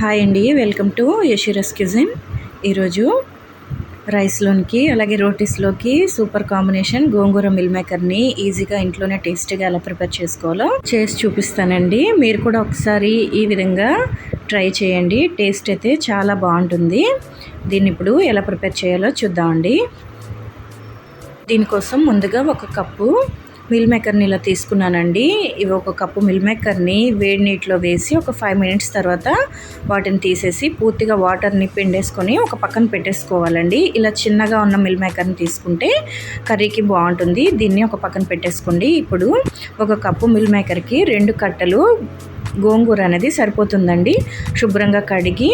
Hi అండి welcome to యషిరస్ cuisine. ఈరోజు రైస్లోనికి అలాగే రోటీస్లోకి సూపర్ కాంబినేషన్ గోంగూర మిల్ మేకర్ని ఈజీగా ఇంట్లోనే టేస్టీగా ఎలా ప్రిపేర్ చేసుకోవాలో చేసి చూపిస్తానండి. మీరు కూడా ఒకసారి ఈ విధంగా ట్రై చేయండి టేస్ట్ అయితే చాలా బాగుంటుంది. దీన్ని ఇప్పుడు ఎలా ప్రిపేర్ చేయాలో చూద్దామండి. దీనికోసం ముందుగా ఒక కప్పు మిల్ మేకర్ని ఇలా తీసుకున్నానండి. ఇవి ఒక కప్పు మిల్ మేకర్ని వేడి నీటిలో వేసి ఒక ఫైవ్ మినిట్స్ తర్వాత వాటిని తీసేసి పూర్తిగా వాటర్ని పిండేసుకొని ఒక పక్కన పెట్టేసుకోవాలండి. ఇలా చిన్నగా ఉన్న మిల్ మేకర్ని తీసుకుంటే కర్రీకి బాగుంటుంది. దీన్ని ఒక పక్కన పెట్టేసుకోండి. ఇప్పుడు ఒక కప్పు మిల్ మేకర్కి రెండు కట్టలు గోంగూర అనేది సరిపోతుందండి. శుభ్రంగా కడిగి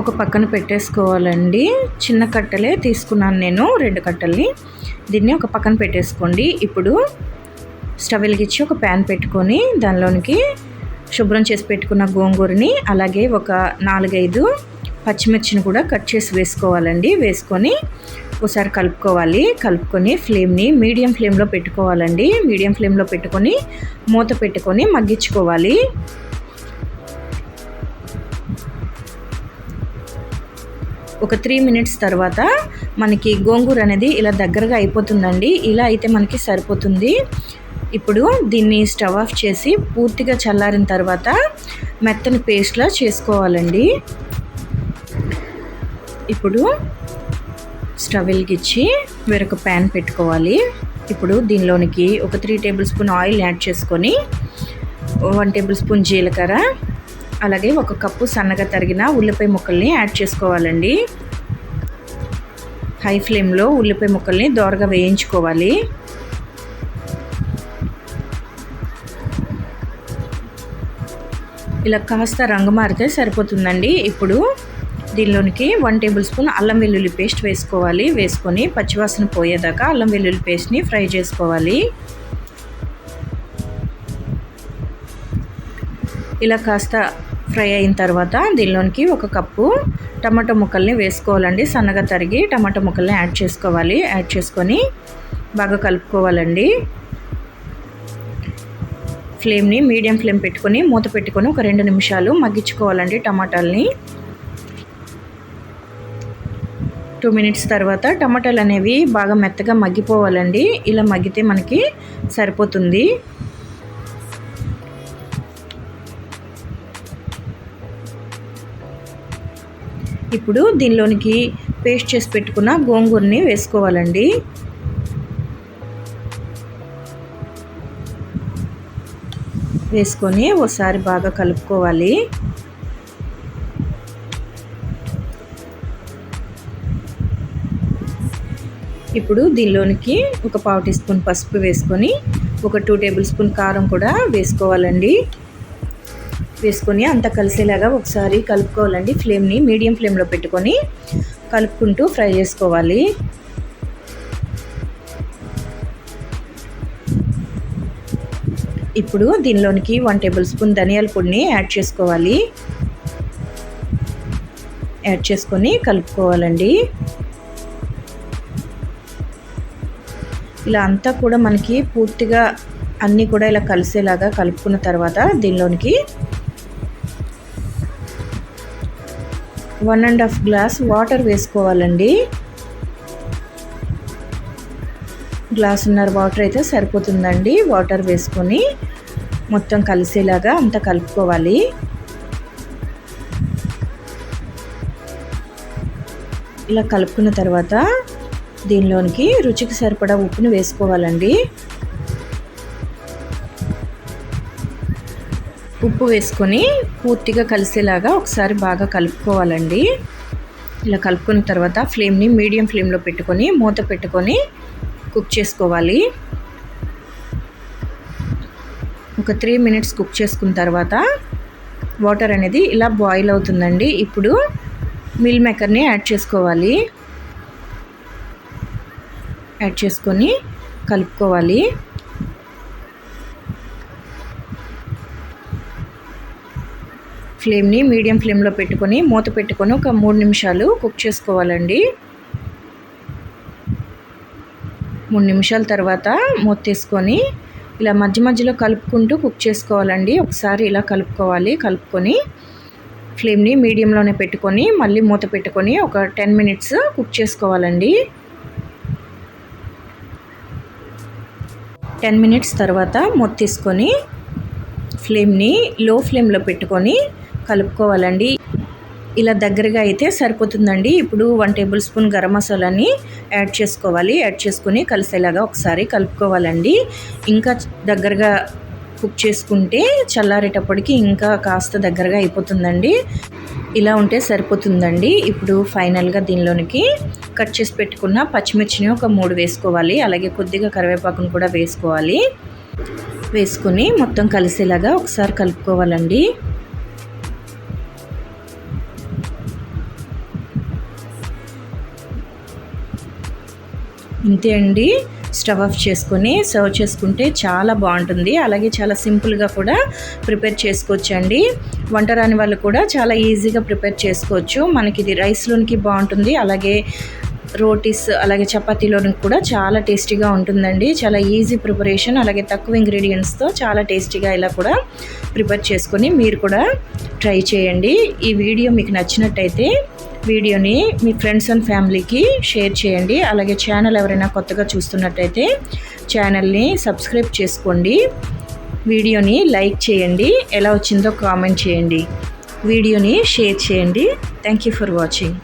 ఒక పక్కన పెట్టేసుకోవాలండి. చిన్న కట్టలే తీసుకున్నాను నేను రెండు కట్టల్ని. దీన్ని ఒక పక్కన పెట్టేసుకోండి. ఇప్పుడు స్టవ్ వెలిగించి ఒక ప్యాన్ పెట్టుకొని దానిలోనికి శుభ్రం చేసి పెట్టుకున్న గోంగూరని అలాగే ఒక నాలుగైదు పచ్చిమిర్చిని కూడా కట్ చేసి వేసుకోవాలండి. వేసుకొని ఒకసారి కలుపుకోవాలి. కలుపుకొని ఫ్లేమ్ని మీడియం ఫ్లేమ్లో పెట్టుకోవాలండి. మీడియం ఫ్లేమ్లో పెట్టుకొని మూత పెట్టుకొని మగ్గించుకోవాలి. ఒక త్రీ మినిట్స్ తర్వాత మనకి గోంగూర అనేది ఇలా దగ్గరగా అయిపోతుందండి. ఇలా అయితే మనకి సరిపోతుంది. ఇప్పుడు దీన్ని స్టవ్ ఆఫ్ చేసి పూర్తిగా చల్లారిన తర్వాత మెత్తని పేస్ట్లా చేసుకోవాలండి. ఇప్పుడు స్టవ్ వెలిగించి వేరొక ప్యాన్ పెట్టుకోవాలి. ఇప్పుడు దీనిలోనికి ఒక three tablespoon oil add చేసుకొని వన్ టేబుల్ స్పూన్ జీలకర్ర అలాగే ఒక కప్పు సన్నగా తరిగిన ఉల్లిపాయ ముక్కల్ని యాడ్ చేసుకోవాలండి. హై ఫ్లేమ్లో ఉల్లిపాయ ముక్కల్ని దోరగా వేయించుకోవాలి. ఇలా కాస్త రంగు మారితే సరిపోతుందండి. ఇప్పుడు దీనిలోనికి వన్ టేబుల్ స్పూన్ అల్లం వెల్లుల్లి పేస్ట్ వేసుకోవాలి. వేసుకొని పచ్చివాసన పోయేదాకా అల్లం వెల్లుల్లి పేస్ట్ని ఫ్రై చేసుకోవాలి. ఇలా కాస్త ఫ్రై అయిన తర్వాత దీనిలోనికి ఒక కప్పు టమాటో ముక్కల్ని వేసుకోవాలండి. సన్నగా తరిగి టమాటో ముక్కల్ని యాడ్ చేసుకోవాలి. యాడ్ చేసుకొని బాగా కలుపుకోవాలండి. ఫ్లేమ్ని మీడియం ఫ్లేమ్ పెట్టుకొని మూత పెట్టుకొని ఒక రెండు నిమిషాలు మగ్గించుకోవాలండి టమాటాలని. టూ మినిట్స్ తర్వాత టమాటాలు అనేవి బాగా మెత్తగా మగ్గిపోవాలండి. ఇలా మగ్గితే మనకి సరిపోతుంది. ఇప్పుడు దీనిలోనికి పేస్ట్ చేసి పెట్టుకున్న గోంగూరని వేసుకోవాలండి. వేసుకొని ఒకసారి బాగా కలుపుకోవాలి. ఇప్పుడు దీనిలోనికి ఒక పావు టీ స్పూన్ పసుపు వేసుకొని ఒక టూ టేబుల్ స్పూన్ కారం కూడా వేసుకోవాలండి. వేసుకొని అంతా కలిసేలాగా ఒకసారి కలుపుకోవాలండి. ఫ్లేమ్ని మీడియం ఫ్లేమ్లో పెట్టుకొని కలుపుకుంటూ ఫ్రై చేసుకోవాలి. ఇప్పుడు దీనిలోనికి వన్ టేబుల్ స్పూన్ ధనియాల పొడిని యాడ్ చేసుకోవాలి. యాడ్ చేసుకొని కలుపుకోవాలండి. ఇలా అంతా కూడా మనకి పూర్తిగా అన్నీ కూడా ఇలా కలిసేలాగా కలుపుకున్న తర్వాత దీనిలోనికి one and half glass water వేసుకోవాలండి. గ్లాసున్నర వాటర్ అయితే సరిపోతుందండి. వాటర్ వేసుకొని మొత్తం కలిసేలాగా అంతా కలుపుకోవాలి. ఇలా కలుపుకున్న తర్వాత దీనిలోనికి రుచికి సరిపడా ఉప్పుని వేసుకోవాలండి. ఉప్పు వేసుకొని పూర్తిగా కలిసేలాగా ఒకసారి బాగా కలుపుకోవాలండి. ఇలా కలుపుకున్న తర్వాత ఫ్లేమ్ని మీడియం ఫ్లేమ్లో పెట్టుకొని మూత పెట్టుకొని కుక్ చేసుకోవాలి. ఒక త్రీ మినిట్స్ కుక్ చేసుకున్న తర్వాత వాటర్ అనేది ఇలా బాయిల్ అవుతుందండి. ఇప్పుడు మిల్ మేకర్ని యాడ్ చేసుకోవాలి. యాడ్ చేసుకొని కలుపుకోవాలి. ఫ్లేమ్ని మీడియం ఫ్లేమ్లో పెట్టుకొని మూత పెట్టుకొని ఒక మూడు నిమిషాలు కుక్ చేసుకోవాలండి. మూడు నిమిషాల తర్వాత మూత తీసుకొని ఇలా మధ్య మధ్యలో కలుపుకుంటూ కుక్ చేసుకోవాలండి. ఒకసారి ఇలా కలుపుకోవాలి. కలుపుకొని ఫ్లేమ్ని మీడియంలోనే పెట్టుకొని మళ్ళీ మూత పెట్టుకొని ఒక టెన్ మినిట్స్ కుక్ చేసుకోవాలండి. టెన్ మినిట్స్ తర్వాత మూత తీసుకొని ఫ్లేమ్ని లో ఫ్లేమ్లో పెట్టుకొని కలుపుకోవాలండి. ఇలా దగ్గరగా అయితే సరిపోతుందండి. ఇప్పుడు వన్ టేబుల్ స్పూన్ గరం మసాలాని యాడ్ చేసుకోవాలి. యాడ్ చేసుకుని కలిసేలాగా ఒకసారి కలుపుకోవాలండి. ఇంకా దగ్గరగా కుక్ చేసుకుంటే చల్లారేటప్పటికి ఇంకా కాస్త దగ్గరగా అయిపోతుందండి. ఇలా ఉంటే సరిపోతుందండి. ఇప్పుడు ఫైనల్గా దీనిలోనికి కట్ చేసి పెట్టుకున్న పచ్చిమిర్చిని ఒక మూడు వేసుకోవాలి. అలాగే కొద్దిగా కరివేపాకును కూడా వేసుకోవాలి. వేసుకొని మొత్తం కలిసేలాగా ఒకసారి కలుపుకోవాలండి. ఇంతే అండి. స్టవ్ ఆఫ్ చేసుకొని సర్వ్ చేసుకుంటే చాలా బాగుంటుంది. అలాగే చాలా సింపుల్గా కూడా ప్రిపేర్ చేసుకోవచ్చు అండి వంట రాని వాళ్ళు కూడా చాలా ఈజీగా ప్రిపేర్ చేసుకోవచ్చు. మనకి ఇది రైస్లోనికి బాగుంటుంది. అలాగే రోటీస్ అలాగే చపాతీలోని కూడా చాలా టేస్టీగా ఉంటుందండి. చాలా ఈజీ ప్రిపరేషన్ అలాగే తక్కువ ఇంగ్రీడియంట్స్తో చాలా టేస్టీగా ఇలా కూడా ప్రిపేర్ చేసుకొని మీరు కూడా ట్రై చేయండి. ఈ వీడియో మీకు నచ్చినట్టయితే వీడియోని మీ ఫ్రెండ్స్ అండ్ ఫ్యామిలీకి షేర్ చేయండి. అలాగే ఛానల్ ఎవరైనా కొత్తగా చూస్తున్నట్టయితే ఛానల్ని సబ్స్క్రైబ్ చేసుకోండి. వీడియోని లైక్ చేయండి. ఎలా వచ్చిందో కామెంట్ చేయండి. వీడియోని షేర్ చేయండి. Thank you for watching.